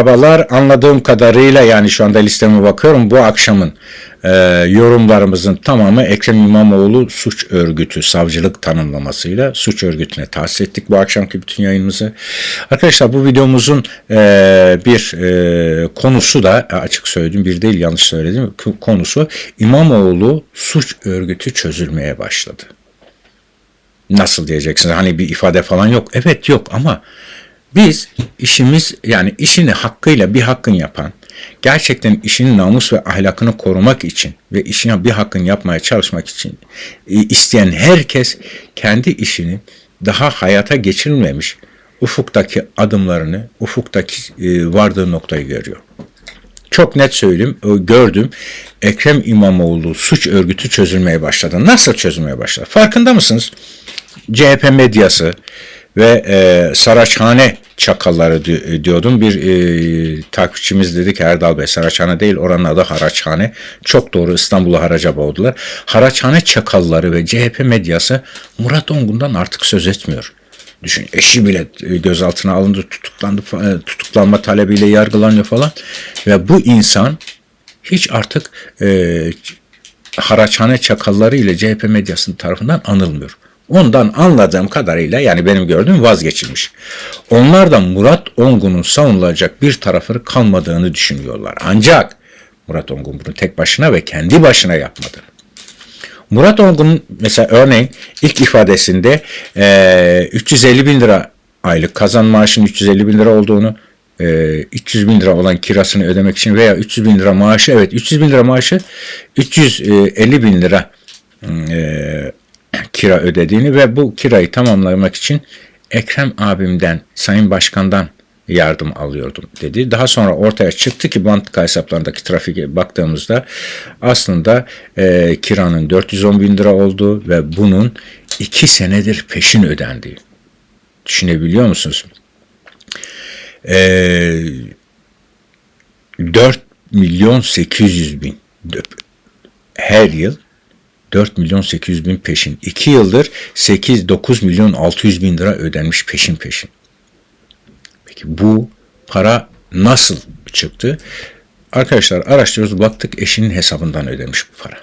Merhabalar. Anladığım kadarıyla yani şu anda listeme bakıyorum. Bu akşamın e, yorumlarımızın tamamı Ekrem İmamoğlu suç örgütü, savcılık tanımlamasıyla suç örgütüne tahsis ettik bu akşamki bütün yayınımızı. Arkadaşlar bu videomuzun e, bir e, konusu da açık söyledim bir değil yanlış söyledim. Konusu İmamoğlu suç örgütü çözülmeye başladı. Nasıl diyeceksiniz? Hani bir ifade falan yok. Evet yok ama biz işimiz yani işini hakkıyla bir hakkın yapan, gerçekten işinin namus ve ahlakını korumak için ve işine bir hakkın yapmaya çalışmak için e, isteyen herkes kendi işini daha hayata geçirilmemiş ufuktaki adımlarını, ufuktaki e, vardığı noktayı görüyor. Çok net söyleyeyim, gördüm. Ekrem İmamoğlu suç örgütü çözülmeye başladı. Nasıl çözülmeye başladı? Farkında mısınız? CHP medyası, ve e, Saraçhane çakalları diyordum. Bir e, takipçimiz dedi ki Erdal Bey Saraçhane değil oranın adı Haraçhane. Çok doğru İstanbul'u haraca boğdular. Haraçhane çakalları ve CHP medyası Murat Ongun'dan artık söz etmiyor. Düşün eşi bile e, gözaltına alındı, tutuklandı, e, tutuklanma talebiyle yargılanıyor falan. Ve bu insan hiç artık e, haraçhane çakalları ile CHP medyasının tarafından anılmıyor. Ondan anladığım kadarıyla yani benim gördüğüm vazgeçilmiş. Onlar da Murat Ongun'un savunulacak bir tarafı kalmadığını düşünüyorlar. Ancak Murat Ongun bunu tek başına ve kendi başına yapmadı. Murat Ongun mesela örneğin ilk ifadesinde e, 350 bin lira aylık kazan maaşının 350 bin lira olduğunu, e, 300 bin lira olan kirasını ödemek için veya 300 bin lira maaşı, evet 300 bin lira maaşı 350 bin lira e, kira ödediğini ve bu kirayı tamamlamak için Ekrem abimden, Sayın Başkan'dan yardım alıyordum dedi. Daha sonra ortaya çıktı ki banka hesaplarındaki trafiğe baktığımızda aslında e, kiranın 410 bin lira olduğu ve bunun iki senedir peşin ödendiği. Düşünebiliyor musunuz? E, 4 milyon 800 bin her yıl 4 milyon 800 bin peşin. 2 yıldır 8-9 milyon 600 bin lira ödenmiş peşin peşin. Peki bu para nasıl çıktı? Arkadaşlar araştırıyoruz baktık eşinin hesabından ödemiş bu para.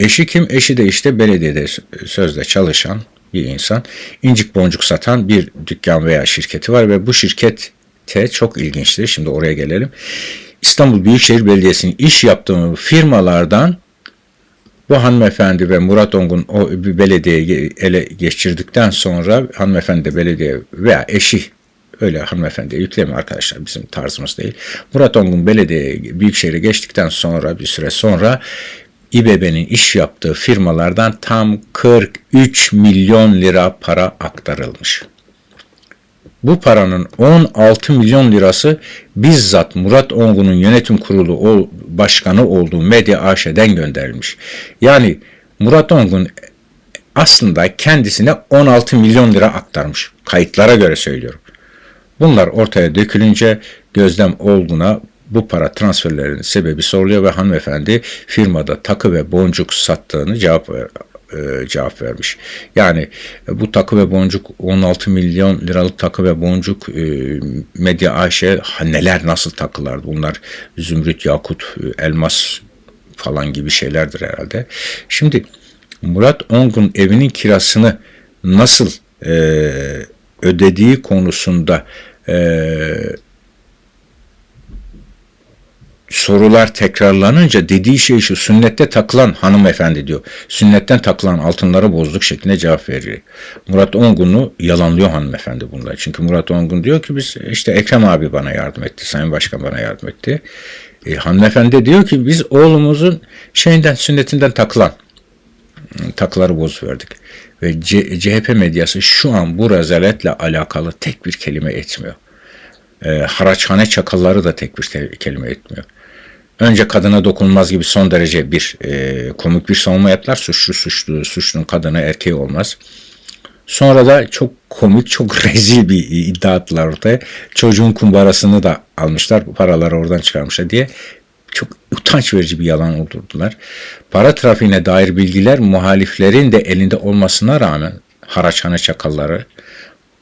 Eşi kim? Eşi de işte belediyede sözde çalışan bir insan. incik boncuk satan bir dükkan veya şirketi var ve bu şirkette çok ilginçtir. Şimdi oraya gelelim. İstanbul Büyükşehir Belediyesi'nin iş yaptığı firmalardan bu hanımefendi ve Murat Ongun o bir belediye ele geçirdikten sonra hanımefendi belediye veya eşi öyle hanımefendi yükleme arkadaşlar bizim tarzımız değil. Murat Ongun belediye büyükşehir'e geçtikten sonra bir süre sonra İBB'nin iş yaptığı firmalardan tam 43 milyon lira para aktarılmış. Bu paranın 16 milyon lirası bizzat Murat Ongun'un yönetim kurulu başkanı olduğu Medya AŞ'den gönderilmiş. Yani Murat Ongun aslında kendisine 16 milyon lira aktarmış. Kayıtlara göre söylüyorum. Bunlar ortaya dökülünce Gözlem Olgun'a bu para transferlerinin sebebi soruluyor ve hanımefendi firmada takı ve boncuk sattığını cevap e, cevap vermiş. Yani e, bu takı ve boncuk 16 milyon liralık takı ve boncuk e, Medya AŞ neler nasıl takılardı? Bunlar zümrüt, yakut, e, elmas falan gibi şeylerdir herhalde. Şimdi Murat Ongun evinin kirasını nasıl e, ödediği konusunda e, sorular tekrarlanınca dediği şey şu sünnette takılan hanımefendi diyor. Sünnetten takılan altınları bozduk şeklinde cevap veriyor. Murat Ongun'u yalanlıyor hanımefendi bunlar. Çünkü Murat Ongun diyor ki biz işte Ekrem abi bana yardım etti. Sayın Başkan bana yardım etti. E, hanımefendi diyor ki biz oğlumuzun şeyinden sünnetinden takılan takıları bozuverdik. Ve C- CHP medyası şu an bu rezaletle alakalı tek bir kelime etmiyor. E, haraçhane çakalları da tek bir kelime etmiyor. Önce kadına dokunulmaz gibi son derece bir e, komik bir savunma yaptılar. Suçlu suçlu, suçlunun kadını erkeği olmaz. Sonra da çok komik, çok rezil bir iddia attılar ortaya. Çocuğun kumbarasını da almışlar, paraları oradan çıkarmışlar diye çok utanç verici bir yalan uydurdular. Para trafiğine dair bilgiler muhaliflerin de elinde olmasına rağmen haraçhane çakalları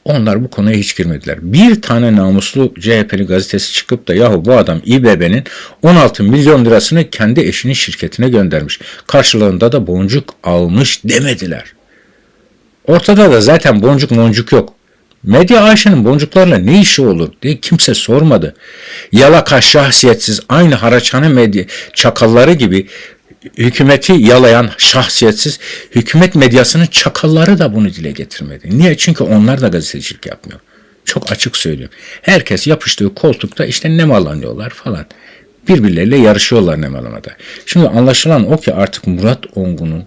Onlar bu konuya hiç girmediler. Bir tane namuslu CHP'li gazetesi çıkıp da yahu bu adam İBB'nin 16 milyon lirasını kendi eşinin şirketine göndermiş. Karşılığında da boncuk almış demediler. Ortada da zaten boncuk moncuk yok. Medya Ayşe'nin boncuklarla ne işi olur diye kimse sormadı. Yalaka şahsiyetsiz aynı haraçhane medya çakalları gibi hükümeti yalayan şahsiyetsiz hükümet medyasının çakalları da bunu dile getirmedi. Niye? Çünkü onlar da gazetecilik yapmıyor. Çok açık söylüyorum. Herkes yapıştığı koltukta işte nemalanıyorlar falan. Birbirleriyle yarışıyorlar nemalamada. Şimdi anlaşılan o ki artık Murat Ongun'un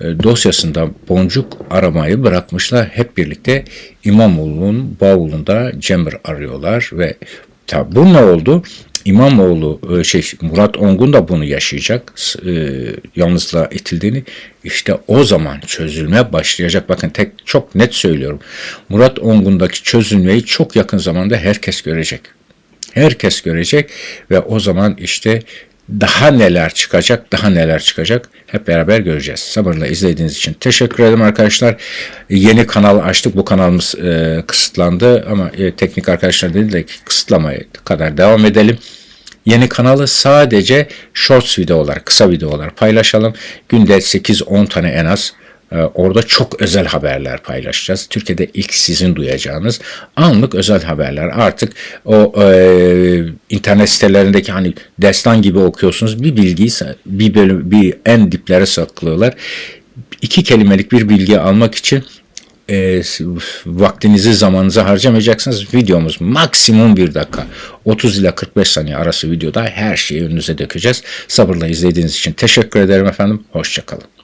e, dosyasında boncuk aramayı bırakmışlar. Hep birlikte İmamoğlu'nun bavulunda Cember arıyorlar ve tabi bu ne oldu? İmamoğlu e, şey Murat Ongun da bunu yaşayacak. E, yalnızlığa itildiğini işte o zaman çözülme başlayacak. Bakın tek çok net söylüyorum. Murat Ongun'daki çözülmeyi çok yakın zamanda herkes görecek. Herkes görecek ve o zaman işte daha neler çıkacak, daha neler çıkacak hep beraber göreceğiz. Sabırla izlediğiniz için teşekkür ederim arkadaşlar. Yeni kanal açtık. Bu kanalımız e, kısıtlandı ama e, teknik arkadaşlar dediler ki kısıtlamaya kadar devam edelim. Yeni kanalı sadece shorts videolar, kısa videolar paylaşalım. Günde 8-10 tane en az Orada çok özel haberler paylaşacağız. Türkiye'de ilk sizin duyacağınız anlık özel haberler. Artık o e, internet sitelerindeki hani destan gibi okuyorsunuz. Bir bilgiyi bir bölüm, bir en diplere saklıyorlar. İki kelimelik bir bilgi almak için e, vaktinizi zamanınızı harcamayacaksınız. Videomuz maksimum bir dakika. 30 ile 45 saniye arası videoda her şeyi önünüze dökeceğiz. Sabırla izlediğiniz için teşekkür ederim efendim. Hoşçakalın.